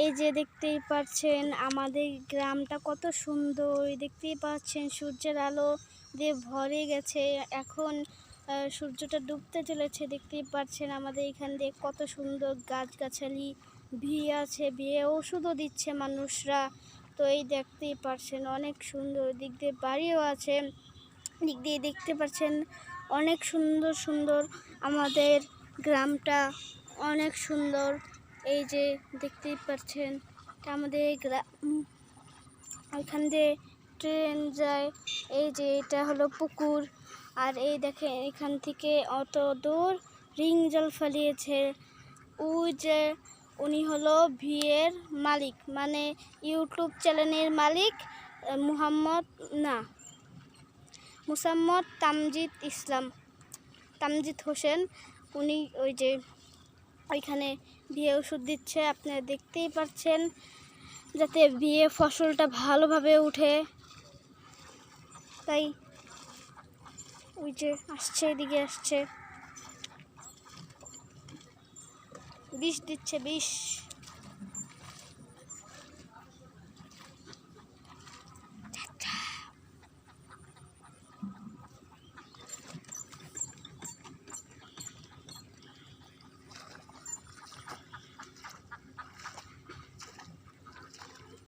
এই যে দেখতেই পাচ্ছেন, আমাদের গ্রামটা কত সুন্দর। দেখতেই পাচ্ছেন, সূর্যের আলো দিয়ে ভরে গেছে। এখন সূর্যটা ডুবতে চলেছে, দেখতেই পাচ্ছেন আমাদের এখান দিয়ে কত সুন্দর গাছগাছালি বিয়ে আছে বিয়ে ওষুধও দিচ্ছে মানুষরা। তো এই দেখতেই পাচ্ছেন, অনেক সুন্দর। দিক দিয়ে বাড়িও আছে। দিক দিয়ে দেখতে পাচ্ছেন, অনেক সুন্দর সুন্দর আমাদের গ্রামটা, অনেক সুন্দর। এই যে দেখতেই পাচ্ছেন আমাদের গ্রাম ওইখান দিয়ে ট্রেন যায়। এই যে এটা হলো পুকুর। আর এই দেখেন, এখান থেকে অত দূর রিং জল ফেলিয়েছে। ওই যে উনি হলো ভিয়ের মালিক মানে ইউটিউব চ্যানেলের মালিক মুহাম্মদ, না, মুসাম্মদ তামজিদ ইসলাম, তামজিদ হোসেন। উনি ওই যে ওইখানে বিয়ে ওষুধ দিচ্ছে, আপনারা দেখতেই পাচ্ছেন যাতে বিয়ে ফসলটা ভালোভাবে উঠে। তাই ওই যে আসছে, এদিকে আসছে। বিষ দিচ্ছে, বিষ।